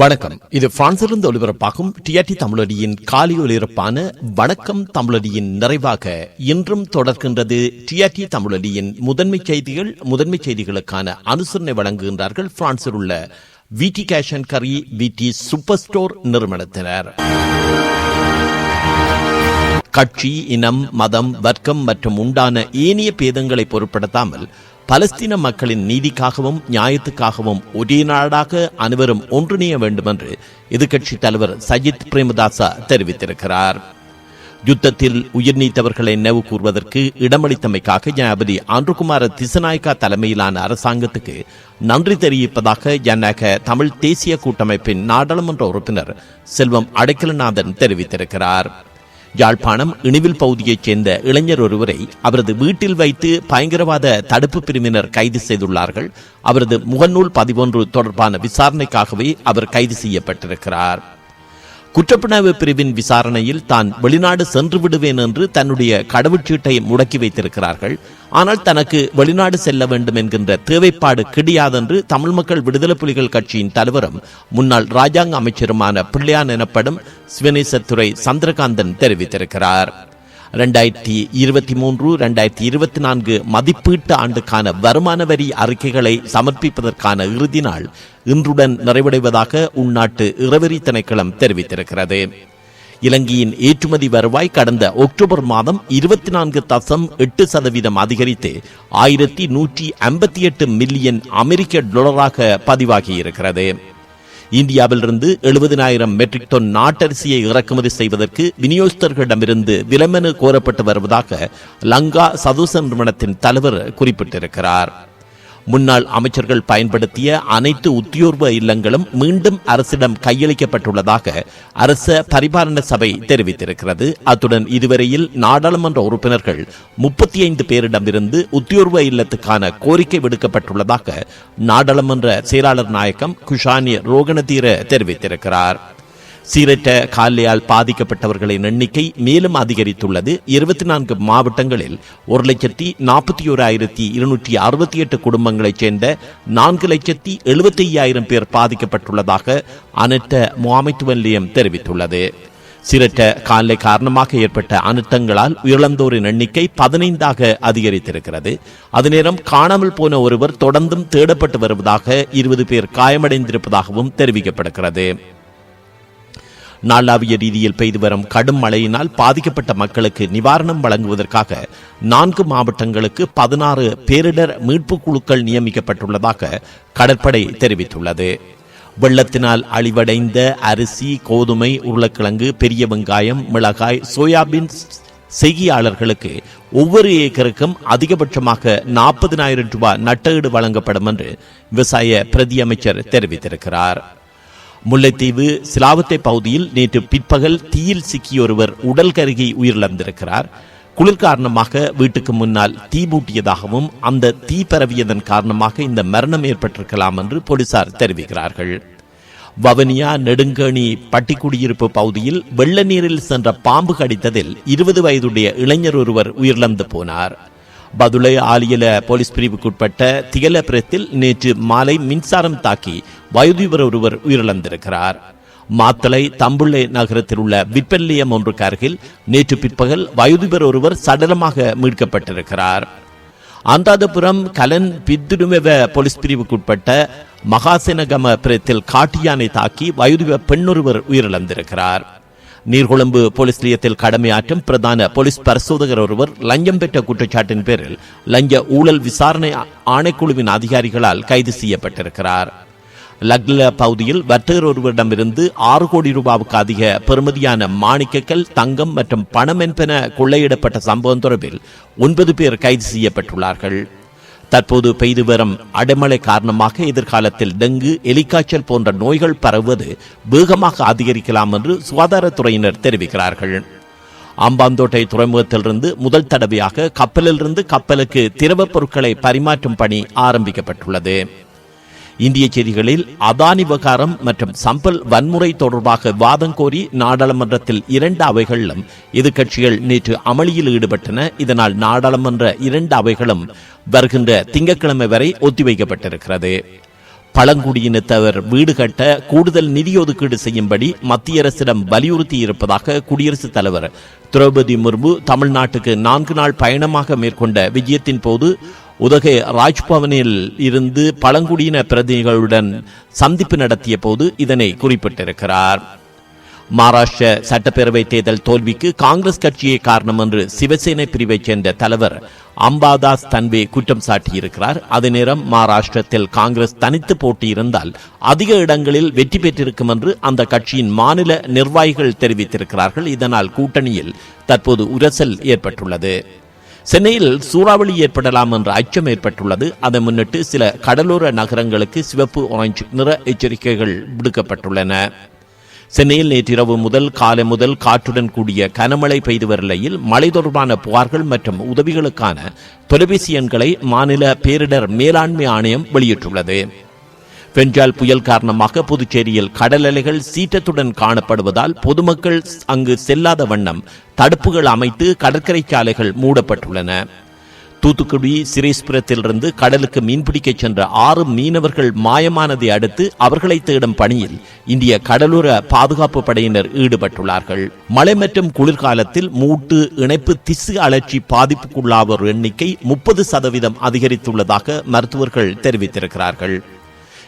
வணக்கம். இது பிரான்சிலிருந்து ஒலிபரப்பாகும் டிஆர்டி தமிழடியின் காலி ஒலிபரப்பான வணக்கம் தமிழொலியின் நிறைவாக இன்றும் தொடர்கின்றது டிஆர்டி தமிழொலியின் முதன்மை செய்திகள் முதன்மை செய்திகளுக்கான அனுசரணை வழங்குகின்றார்கள் பிரான்சில் உள்ள விடி கேஷ் அண்ட் கரி விடி சூப்பர் ஸ்டோர் நிறுவனத்தினர். கட்சி இனம் மதம் வர்க்கம் மற்றும் உண்டான ஏனைய பேதங்களை பொருட்படுத்தாமல் பலஸ்தீன மக்களின் நீதிக்காகவும் நியாயத்துக்காகவும் ஒரே நாடாக அனைவரும் ஒன்றிணைய வேண்டும் என்று எதிர்க்கட்சி தலைவர் சஜித் பிரேமதாசா தெரிவித்திருக்கிறார். யுத்தத்தில் உயிர் நீத்தவர்களை நினைவு கூறுவதற்கு இடமளித்தமைக்காக ஜனாபதி ஆண்டுகுமார திசநாயக்கா தலைமையிலான அரசாங்கத்துக்கு நன்றி தெரிவிப்பதாக ஜனநாயக தமிழ் தேசிய கூட்டமைப்பின் நாடாளுமன்ற உறுப்பினர் செல்வம் அடைக்கலநாதன் தெரிவித்திருக்கிறார். யாழ்ப்பாணம் இணிவில் பகுதியைச் சேர்ந்த இளைஞர் ஒருவரை அவரது வீட்டில் வைத்து பயங்கரவாத தடுப்பு பிரிவினர் கைது செய்துள்ளார்கள். அவரது முகநூல் பதிவொன்று தொடர்பான விசாரணைக்காகவே அவர் கைது செய்யப்பட்டிருக்கிறார். குற்றப்புணர்வு பிரிவின் விசாரணையில் தான் வெளிநாடு சென்று விடுவேன் என்று தன்னுடைய கடவுச்சீட்டை முடக்கி வைத்திருக்கிறார்கள். ஆனால் தனக்கு வெளிநாடு செல்ல வேண்டும் என்கின்ற தேவைப்பாடு கிடையாதென்று தமிழ் மக்கள் விடுதலை புலிகள் கட்சியின் தலைவரும் முன்னாள் ராஜாங்க அமைச்சருமான பிள்ளையான் எனப்படும் சிவனேசத்துறை சந்திரகாந்தன் தெரிவித்திருக்கிறார். ரெண்டாயிரத்தி இருபத்தி மூன்று ரெண்டாயிரத்தி இருபத்தி நான்கு மதிப்பீட்டு ஆண்டுக்கான வருமான வரி அறிக்கைகளை சமர்ப்பிப்பதற்கான இறுதி நாள் இன்றுடன் நிறைவடைவதாக உள்நாட்டு இறவரி திணைக்களம் தெரிவித்திருக்கிறது. இலங்கையின் ஏற்றுமதி வருவாய் கடந்த அக்டோபர் மாதம் இருபத்தி நான்கு தசம் எட்டு சதவீதம் அதிகரித்து ஆயிரத்தி நூற்றி ஐம்பத்தி எட்டு மில்லியன் அமெரிக்க டாலராக பதிவாகியிருக்கிறது. இந்தியாவிலிருந்து எழுபதினாயிரம் மெட்ரிக் டன் நாட்டரிசியை இறக்குமதி செய்வதற்கு விநியோகஸ்தர்களிடமிருந்து விலமனு கோரப்பட்டு வருவதாக லங்கா சதுச நிறுவனத்தின் தலைவர் குறிப்பிட்டிருக்கிறார். முன்னாள் அமைச்சர்கள் பயன்படுத்திய அனைத்து உத்தியோர்வ இல்லங்களும் மீண்டும் அரசிடம் கையளிக்கப்பட்டுள்ளதாக அரச பரிபாலன சபை தெரிவித்திருக்கிறது. அத்துடன் இதுவரையில் நாடாளுமன்ற உறுப்பினர்கள் முப்பத்தி ஐந்து பேரிடமிருந்து உத்தியோர்வ இல்லத்துக்கான கோரிக்கை விடுக்கப்பட்டுள்ளதாக நாடாளுமன்ற செயலாளர் நாயகம் குஷானி ரோகணதீர தெரிவித்திருக்கிறார். சீரற்ற காலையால் பாதிக்கப்பட்டவர்களின் எண்ணிக்கை மேலும் அதிகரித்துள்ளது. இருபத்தி நான்கு மாவட்டங்களில் ஒரு லட்சத்தி நாற்பத்தி ஓராயிரத்தி இருநூற்றி அறுபத்தி எட்டு குடும்பங்களைச் சேர்ந்த நான்கு லட்சத்தி எழுபத்தி ஐயாயிரம் பேர் பாதிக்கப்பட்டுள்ளதாக அனட்ட முகாமைத்துவ நிலையம் தெரிவித்துள்ளது. சிரட்ட காலை காரணமாக ஏற்பட்ட அனர்த்தங்களால் உயிரிழந்தோரின் எண்ணிக்கை பதினைந்தாக அதிகரித்திருக்கிறது. அதுநேரம் காணாமல் போன ஒருவர் தொடர்ந்தும் தேடப்பட்டு வருவதாக இருபது பேர் காயமடைந்திருப்பதாகவும் தெரிவிக்கப்படுகிறது. நாளாவிய ரீதியில் பெய்து வரும் கடும் மழையினால் பாதிக்கப்பட்ட மக்களுக்கு நிவாரணம் வழங்குவதற்காக நான்கு மாவட்டங்களுக்கு பதினாறு பேரிடர் மீட்பு குழுக்கள் நியமிக்கப்பட்டுள்ளதாக கடற்படை தெரிவித்துள்ளது. வெள்ளத்தினால் அழிவடைந்த அரிசி கோதுமை உருளைக்கிழங்கு பெரிய வெங்காயம் மிளகாய் சோயாபீன் செய்தியாளர்களுக்கு ஒவ்வொரு ஏக்கருக்கும் அதிகபட்சமாக நாற்பதினாயிரம் ரூபாய் நட்டஈடு வழங்கப்படும் என்று விவசாய பிரதியமைச்சர் தெரிவித்திருக்கிறார். முல்லைத்தீவு சிலாவத்தை பகுதியில் நேற்று பிற்பகல் தீயில் சிக்கியொருவர் உடல் கருகி உயிரிழந்திருக்கிறார். குளிர் காரணமாக வீட்டுக்கு முன்னால் தீ மூட்டியதாகவும் அந்த தீ பரவியதன் காரணமாக இந்த மரணம் ஏற்பட்டிருக்கலாம் என்று போலீசார் தெரிவிக்கிறார்கள். வவனியா நெடுங்கணி பட்டிக்குடியிருப்பு பகுதியில் வெள்ள நீரில் சென்ற பாம்பு கடித்ததில் இருபது வயதுடைய இளைஞர் ஒருவர் உயிரிழந்து போனார். பதுளை ஆலியல போலீஸ் பிரிவுக்குட்பட்ட திகலபுரத்தில் நேற்று மாலை மின்சாரம் தாக்கி வயோதிபர் ஒருவர் உயிரிழந்திருக்கிறார். மாத்தளை தம்புள்ளை நகரத்தில் உள்ள விற்பல்லியம் ஒன்றுக்கு அருகில் நேற்று பிற்பகல் வயோதிபர் ஒருவர் சடலமாக மீட்கப்பட்டிருக்கிறார். அந்தாதபுரம் கலன் பித்துடுமெவ போலீஸ் பிரிவுக்குட்பட்ட மகாசேனகம பிரத்தில் காட்டு யானை தாக்கி வயோதிப பெண்ணொருவர் உயிரிழந்திருக்கிறார். நீர்கொழும்பு போலீஸ் நிலையத்தில் கடமையாற்றும் பிரதான போலீஸ் பரிசோதகர் ஒருவர் லஞ்சம் பெற்ற குற்றச்சாட்டின் பேரில் லஞ்ச ஊழல் விசாரணை ஆணைக்குழுவின் அதிகாரிகளால் கைது செய்யப்பட்டிருக்கிறார். லக்ல பகுதியில் வர்த்தகர் ஒருவரிடமிருந்து ஆறு கோடி ரூபாவுக்கு அதிக பெறுமதியான மாணிக்கக்கல் தங்கம் மற்றும் பணம் என்பன கொள்ளையிடப்பட்ட சம்பவம் தொடர்பில் ஒன்பது பேர் கைது செய்யப்பட்டுள்ளார்கள். தற்போது பெய்து வரும் அடைமழை காரணமாக எதிர்காலத்தில் டெங்கு எலிக்காய்ச்சல் போன்ற நோய்கள் பரவுவது வேகமாக அதிகரிக்கலாம் என்று சுகாதாரத்துறையினர் தெரிவிக்கிறார்கள். அம்பாந்தோட்டை துறைமுகத்திலிருந்து முதல் தடவையாக கப்பலிலிருந்து கப்பலுக்கு திரவப் பொருட்களை பரிமாற்றும் பணி ஆரம்பிக்கப்பட்டுள்ளது. இந்திய செய்திகளில் அதானி விவகாரம் மற்றும் சம்பல் வன்முறை தொடர்பாக வாதம் கோரி நாடாளுமன்றத்தில் இரண்டு அவைகளிலும் எதிர்க்கட்சிகள் நேற்று அமளியில் ஈடுபட்டன. இதனால் நாடாளுமன்ற இரண்டு அவைகளும் வருகின்ற திங்கட்கிழமை வரை ஒத்திவைக்கப்பட்டிருக்கிறது. பழங்குடியினத்தவர் வீடு கட்ட கூடுதல் நிதி ஒதுக்கீடு செய்யும்படி மத்திய அரசிடம் வலியுறுத்தி இருப்பதாக குடியரசுத் தலைவர் திரௌபதி முர்மு தமிழ்நாட்டுக்கு நான்கு நாள் பயணமாக மேற்கொண்ட விஜயத்தின் போது உதகை ராஜ்பவனில் இருந்து பழங்குடியின பிரதிநிதிகளுடன் சந்திப்பு நடத்திய போது இதனை குறிப்பிட்டிருக்கிறார். மகாராஷ்டிர சட்டப்பேரவை தேர்தல் தோல்விக்கு காங்கிரஸ் கட்சியே காரணம் என்று சிவசேனை பிரிவைச் சேர்ந்த தலைவர் அம்பாதாஸ் தன்வே குற்றம் சாட்டியிருக்கிறார். அதே நேரம் மகாராஷ்டிரத்தில் காங்கிரஸ் தனித்து போட்டியிருந்தால் அதிக இடங்களில் வெற்றி பெற்றிருக்கும் என்று அந்த கட்சியின் மாநில நிர்வாகிகள் தெரிவித்திருக்கிறார்கள். இதனால் கூட்டணியில் தற்போது உரசல் ஏற்பட்டுள்ளது. சென்னையில் சூறாவளி ஏற்படலாம் என்ற அச்சம் ஏற்பட்டுள்ளது. அதை முன்னிட்டு சில கடலோர நகரங்களுக்கு சிவப்பு ஆரஞ்சு நிற எச்சரிக்கைகள் விடுக்கப்பட்டுள்ளன. சென்னையில் நேற்றிரவு முதல் காலை முதல் காற்றுடன் கூடிய கனமழை பெய்து வரலையில் நிலையில் மழை தொடர்பான புகார்கள் மற்றும் உதவிகளுக்கான தொலைபேசி எண்களை மாநில பேரிடர் மேலாண்மை ஆணையம் வெளியிட்டுள்ளது. பெஞ்சால் புயல் காரணமாக புதுச்சேரியில் கடல் அலைகள் சீற்றத்துடன் காணப்படுவதால் பொதுமக்கள் அங்கு செல்லாத வண்ணம் தடுப்புகள் அமைத்து கடற்கரை சாலைகள் மூடப்பட்டுள்ளன. தூத்துக்குடி சிரேஸ்புரத்திலிருந்து கடலுக்கு மீன்பிடிக்கச் சென்ற ஆறு மீனவர்கள் மாயமானதை அடுத்து அவர்களை தேடும் பணியில் இந்திய கடலோர பாதுகாப்பு படையினர் ஈடுபட்டுள்ளார்கள். மழை மற்றும் குளிர்காலத்தில் மூட்டு இணைப்பு திசு அழற்சி பாதிப்புக்குள்ளாவோர் எண்ணிக்கை முப்பது சதவீதம் அதிகரித்துள்ளதாக மருத்துவர்கள் தெரிவித்திருக்கிறார்கள்.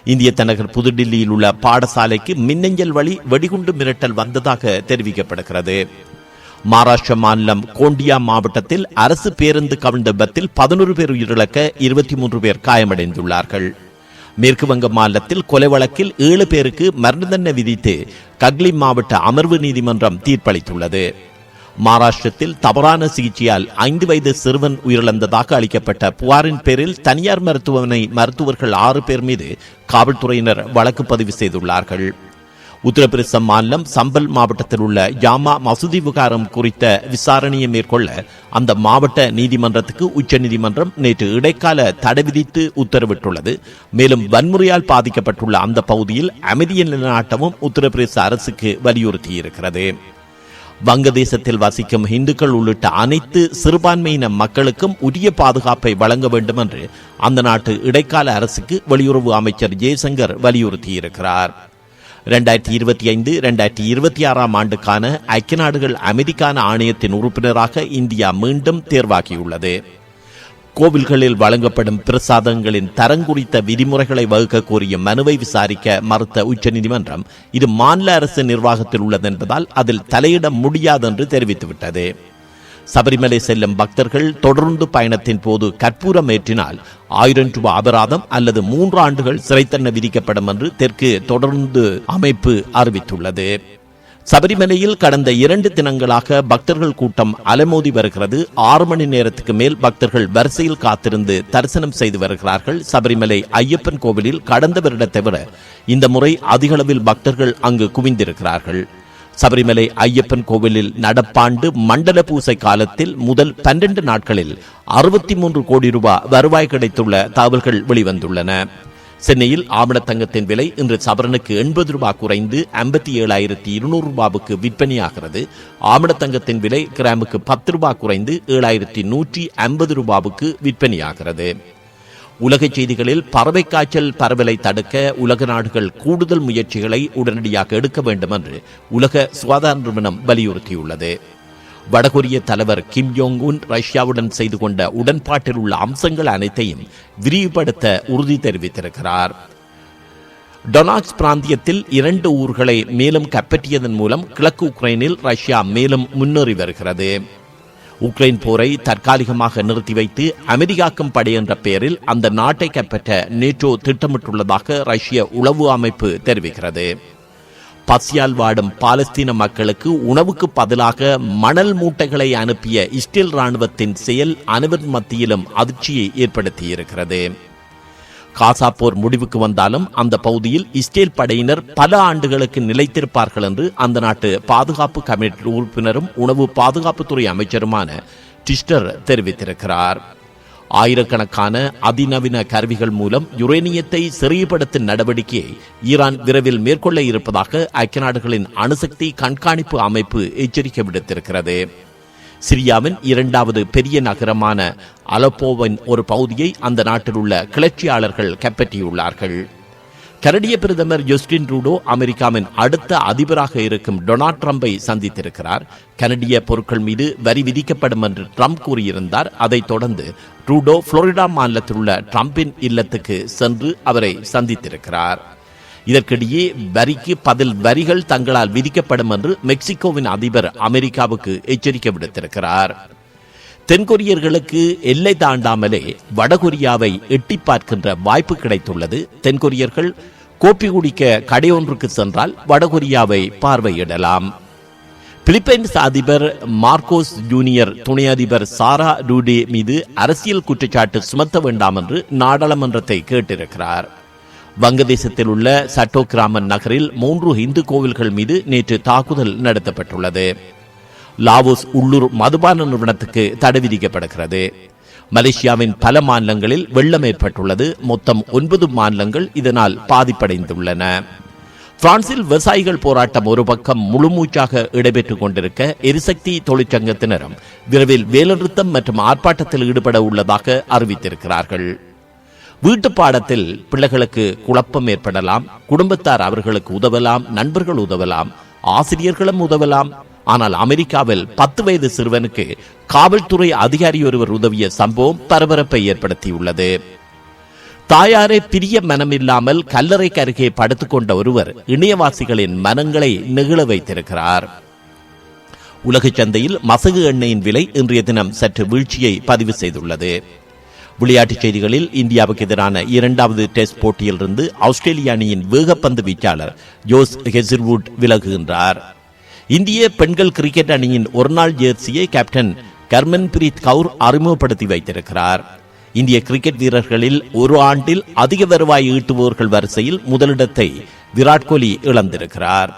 இந்திய தலைநகர் புதுடில்லியில் உள்ள பாடசாலைக்கு மின்னஞ்சல் வழி வெடிகுண்டு மிரட்டல் வந்ததாக தெரிவிக்கப்படுகிறது. மகாராஷ்டிர மாநிலம் கோண்டியா மாவட்டத்தில் அரசு பேருந்து கவிழ்ந்த விபத்தில் பதினோரு பேர் உயிரிழக்க இருபத்தி மூன்று பேர் காயமடைந்துள்ளார்கள். மேற்கு வங்க மாநிலத்தில் கொலை வழக்கில் ஏழு பேருக்கு மரண தண்டனை விதித்து கக்லி மாவட்ட அமர்வு நீதிமன்றம் தீர்ப்பளித்துள்ளது. மகாராஷ்டிரத்தில் தவறான சிகிச்சையால் ஐந்து வயது சிறுவன் உயிரிழந்ததாக அளிக்கப்பட்ட புகாரின் பேரில் தனியார் மருத்துவமனை மருத்துவர்கள் ஆறு பேர் மீது காவல்துறையினர் வழக்கு பதிவு செய்துள்ளார்கள். உத்தரப்பிரதேச மாநிலம் சம்பல் மாவட்டத்தில் உள்ள ஜாமா மசூதி விகாரம் குறித்த விசாரணையை மேற்கொள்ள அந்த மாவட்ட நீதிமன்றத்துக்கு உச்சநீதிமன்றம் நேற்று இடைக்கால தடை விதித்து உத்தரவிட்டுள்ளது. மேலும் வன்முறையால் பாதிக்கப்பட்டுள்ள அந்த பகுதியில் அமைதியை நிலைநாட்டவும் உத்தரப்பிரதேச அரசுக்கு வலியுறுத்தியிருக்கிறது. வங்கதேசத்தில் வசிக்கும் இந்துக்கள் உள்ளிட்ட அனைத்து சிறுபான்மையின மக்களுக்கும் உரிய பாதுகாப்பை வழங்க வேண்டும் என்று அந்த நாட்டு இடைக்கால அரசுக்கு வெளியுறவு அமைச்சர் ஜெய்சங்கர் வலியுறுத்தியிருக்கிறார். இரண்டாயிரத்தி இருபத்தி ஐந்து இரண்டாயிரத்தி இருபத்தி ஆறாம் ஆண்டுக்கான ஐக்கிய நாடுகள் அமைதிக்கான ஆணையத்தின் உறுப்பினராக இந்தியா மீண்டும் தேர்வாகியுள்ளது. கோவில்களில் வழங்கப்படும் பிரசாதங்களின் தரம் குறித்த விதிமுறைகளை வகுக்க கோரிய மனுவை விசாரிக்க மறுத்த உச்சநீதிமன்றம் இது மாநில அரசு நிர்வாகத்தில் உள்ளது என்பதால் அதில் தலையிட முடியாது என்று தெரிவித்துவிட்டது. சபரிமலை செல்லும் பக்தர்கள் தொடர்ந்து பயணத்தின் போது கற்பூரம் ஏற்றினால் ஆயிரம் ரூபாய் அபராதம் அல்லது மூன்று ஆண்டுகள் சிறை தண்டனை விதிக்கப்படும் என்று தெற்கு தொடர்ந்து அமைப்பு அறிவித்துள்ளது. சபரிமலையில் கடந்த இரண்டு தினங்களாக பக்தர்கள் கூட்டம் அலைமோதி வருகிறது. ஆறு மணி நேரத்துக்கு மேல் பக்தர்கள் வரிசையில் காத்திருந்து தரிசனம் செய்து வருகிறார்கள். சபரிமலை ஐயப்பன் கோவிலில் கடந்த வருடத்தை தவிர இந்த முறை அதிகளவில் பக்தர்கள் அங்கு குவிந்திருக்கிறார்கள். சபரிமலை ஐயப்பன் கோவிலில் நடப்பாண்டு மண்டல பூசை காலத்தில் முதல் பன்னிரண்டு நாட்களில் அறுபத்தி மூன்று கோடி ரூபாய் வருவாய் கிடைத்துள்ள தகவல்கள் வெளிவந்துள்ளன. சென்னையில் ஆவணத்தங்கத்தின் விலை இன்று சவரனுக்கு எண்பது ரூபாய் குறைந்து ஐம்பத்தி ஏழாயிரத்தி இருநூறு ரூபாவுக்கு விற்பனையாகிறது. ஆவணத்தங்கத்தின் விலை கிராமுக்கு பத்து ரூபாய் குறைந்து ஏழாயிரத்தி நூற்றி ஐம்பது ரூபாவுக்கு விற்பனையாகிறது. உலக செய்திகளில் பறவை காய்ச்சல் பரவலை தடுக்க உலக நாடுகள் கூடுதல் முயற்சிகளை உடனடியாக எடுக்க வேண்டும் என்று உலக சுகாதார நிறுவனம் வலியுறுத்தியுள்ளது. வடகொரிய தலைவர் கிம் யோங் உன் ரஷ்யாவுடன் செய்து கொண்ட உடன்பாட்டில் உள்ள அம்சங்கள் அனைத்தையும் விரிவுபடுத்த உறுதி தெரிவித்திருக்கிறார். டொனாக்ஸ் பிராந்தியத்தில் இரண்டு ஊர்களை மேலும் கைப்பற்றியதன் மூலம் கிழக்கு உக்ரைனில் ரஷ்யா மேலும் முன்னேறி வருகிறது. உக்ரைன் போரை தற்காலிகமாக நிறுத்தி வைத்து அமெரிக்காக்கும் படை என்ற பெயரில் அந்த நாட்டை கைப்பற்ற நேட்டோ திட்டமிட்டுள்ளதாக ரஷ்ய உளவு அமைப்பு தெரிவிக்கிறது. பசியால் வாடும் பாலஸ்தீன மக்களுக்கு உணவுக்கு பதிலாக மணல் மூட்டைகளை அனுப்பிய இஸ்ரேல் ராணுவத்தின் செயல் அனைவர் மத்தியிலும் அதிர்ச்சியை ஏற்படுத்தியிருக்கிறது. காசா போர் முடிவுக்கு வந்தாலும் அந்த பகுதியில் இஸ்ரேல் படையினர் பல ஆண்டுகளுக்கு நிலைத்திருப்பார்கள் என்று அந்த நாட்டு பாதுகாப்பு கமிட்டி உறுப்பினரும் உணவு பாதுகாப்புத்துறை அமைச்சருமான டிஸ்டர் தெரிவித்திருக்கிறார். ஆயிரக்கணக்கான அதிநவீன கருவிகள் மூலம் யுரேனியத்தை சிறைப்படுத்தும் நடவடிக்கையை ஈரான் விரைவில் மேற்கொள்ள இருப்பதாக ஐக்கிய நாடுகளின் அணுசக்தி கண்காணிப்பு அமைப்பு எச்சரிக்கை விடுத்திருக்கிறது. சிரியாவின் இரண்டாவது பெரிய நகரமான அலப்போவின் ஒரு பகுதியை அந்த நாட்டில் உள்ள கிளர்ச்சியாளர்கள் கைப்பற்றியுள்ளார்கள். கனடிய பிரதமர் ஜஸ்டின் ட்ரூடோ அமெரிக்காவின் அடுத்த அதிபராக இருக்கும் டொனால்ட் ட்ரம்பை சந்தித்திருக்கிறார். கனடிய பொருட்கள் மீது வரி விதிக்கப்படும் என்று ட்ரம்ப் கூறியிருந்தார். அதைத் தொடர்ந்து ட்ரூடோ புளோரிடா மாநிலத்தில் உள்ள ட்ரம்பின் இல்லத்துக்கு சென்று அவரை சந்தித்திருக்கிறார். இதற்கிடையே வரிக்கு பதில் வரிகள் தங்களால் விதிக்கப்படும் என்று மெக்சிகோவின் அதிபர் அமெரிக்காவுக்கு எச்சரிக்கை விடுத்திருக்கிறார். தென்கொரியர்களுக்கு எல்லை தாண்டாமலே வடகொரியாவை எட்டி பார்க்கின்ற வாய்ப்பு கிடைத்துள்ளது. தென்கொரியர்கள் கோப்பி குடிக்க கடையொன்றுக்கு சென்றால் வடகொரியாவை பார்வையிடலாம். பிலிப்பைன்ஸ் அதிபர் மார்க்கோஸ் ஜூனியர் துணை அதிபர் சாரா டூடே மீது அரசியல் குற்றச்சாட்டு சுமத்த வேண்டாம் என்று நாடாளுமன்றத்தை கேட்டிருக்கிறார். வங்கதேசத்தில் உள்ள சட்டோகிராமன் நகரில் மூன்று இந்து கோவில்கள் மீது நேற்று தாக்குதல் நடத்தப்பட்டுள்ளது. லாவோஸ் உள்ளூர் மதுபான நிறுவனத்துக்கு தடை விதிக்கப்படுகிறது. மலேசியாவின் பல மாநிலங்களில் வெள்ளம் ஏற்பட்டுள்ளது. மொத்தம் ஒன்பது மாநிலங்கள் இதனால் பாதிப்படைந்துள்ளன. பிரான்சில் விவசாயிகள் போராட்டம் ஒரு பக்கம் முழுமூச்சாக இடம்பெற்றுக் கொண்டிருக்க எரிசக்தி தொழிற்சங்கத்தினரும் விரைவில் வேலைநிறுத்தம் மற்றும் ஆர்ப்பாட்டத்தில் ஈடுபட உள்ளதாக அறிவித்திருக்கிறார்கள். வீட்டு பாடத்தில் பிள்ளைகளுக்கு குழப்பம் ஏற்படலாம். குடும்பத்தார் அவர்களுக்கு உதவலாம். நண்பர்கள் உதவலாம். ஆசிரியர்களும் உதவலாம். ஆனால் அமெரிக்காவில் பத்து வயது சிறுவனுக்கு காவல்துறை அதிகாரி ஒருவர் உதவிய சம்பவம் பரபரப்பை ஏற்படுத்தியுள்ளது. தாயாரை பிரிய மனமில்லாமல் கல்லறைக்கு அருகே படுத்துக்கொண்ட ஒருவர் இணையவாசிகளின் மனங்களை நெகிழ வைத்திருக்கிறார். உலக சந்தையில் மசகு எண்ணெயின் விலை இன்றைய தினம் சற்று வீழ்ச்சியை பதிவு செய்துள்ளது. விளையாட்டுச் செய்திகளில் இந்தியாவுக்கு எதிரான இரண்டாவது டெஸ்ட் போட்டியிலிருந்து ஆஸ்திரேலிய அணியின் வேகப்பந்து வீச்சாளர் ஜோஸ் ஹெசிர்வுட் விலகுகின்றார். இந்திய பெண்கள் கிரிக்கெட் அணியின் ஒருநாள் ஜேர்சியை கேப்டன் கர்மன்பிரீத் கவுர் அறிமுகப்படுத்தி வைத்திருக்கிறார். இந்திய கிரிக்கெட் வீரர்களில் ஒரு ஆண்டில் அதிக வருவாய் ஈட்டுபவர்கள் வரிசையில் முதலிடத்தை விராட் கோலி இழந்திருக்கிறார்.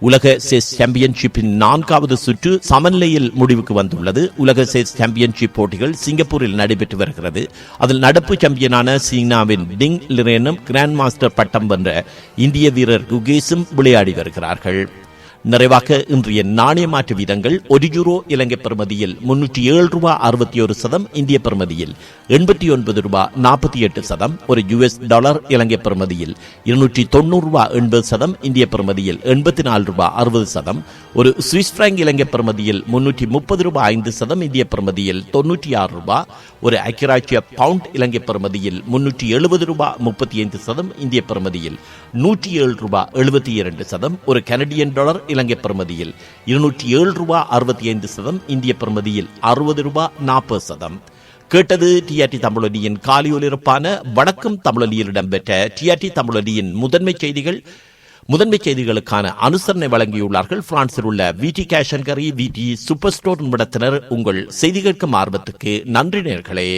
உலக செஸ் சாம்பியன்ஷிப்பின் நான்காவது சுற்று சமநிலையில் முடிவுக்கு வந்துள்ளது. உலக செஸ் சாம்பியன்ஷிப் போட்டிகள் சிங்கப்பூரில் நடைபெற்று வருகிறது. அதில் நடப்பு சாம்பியனான சீனாவின் டிங் லிரேனும் கிராண்ட் மாஸ்டர் பட்டம் வென்ற இந்திய வீரர் குகேஸும் விளையாடி வருகிறார்கள். நிறைவாக இன்றைய நாணய மாற்று வீதங்கள் ஒரு யூரோ இலங்கை பெறுமதியில் முன்னூற்றி ஏழு ரூபா அறுபத்தி ஒரு சதம் இந்திய பெறுமதியில் எண்பத்தி ஒன்பது ரூபா நாற்பத்தி எட்டு சதம் ஒரு யுஎஸ் டாலர் இலங்கை பெறுமதியில் இருநூற்றி தொண்ணூறு ரூபா எண்பது சதம் இந்திய பெறுமதியில் எண்பத்தி நாலு ரூபா அறுபது சதம் ஒரு சுவிஸ் பிராங்க் இலங்கை பெறுமதியில் முன்னூற்றி முப்பது ரூபாய் ஐந்து சதம் இந்திய பெறுமதியில் தொன்னூற்றி ஆறு ரூபா ஒரு ஐக்கியராட்சிய பவுண்ட் இலங்கை பெறுமதியில் முன்னூற்றி எழுபது ரூபா முப்பத்தி ஐந்து சதம் இந்திய பெறுமதியில் நூற்றி ஏழு ரூபா எழுபத்தி இரண்டு சதம் ஒரு கனடியன் டாலர் இலங்கை பெறுமதியில். இருநூற்றி ஏழு ரூபா அறுபத்தி ஐந்து சதம் இந்திய பெறுமதியில் அறுபது ரூபா நாற்பது சதம். கேட்டது டிஆர்டி தமிழொலியின் காலை ஒலிபரப்பான வணக்கம் தமிழொலியில் இடம்பெற்ற டிஆர்டி தமிழொலியின் முதன்மை செய்திகள். முதன்மை செய்திகளுக்கான அனுசரணை வழங்கியுள்ளார்கள். பிரான்சில் உள்ள விடி கேஷன்கரி விடி சூப்பர் ஸ்டோர் நிமிடத்தினர் உங்கள் செய்தி கேட்கும் ஆர்வத்துக்கு நன்றி நேர்களே.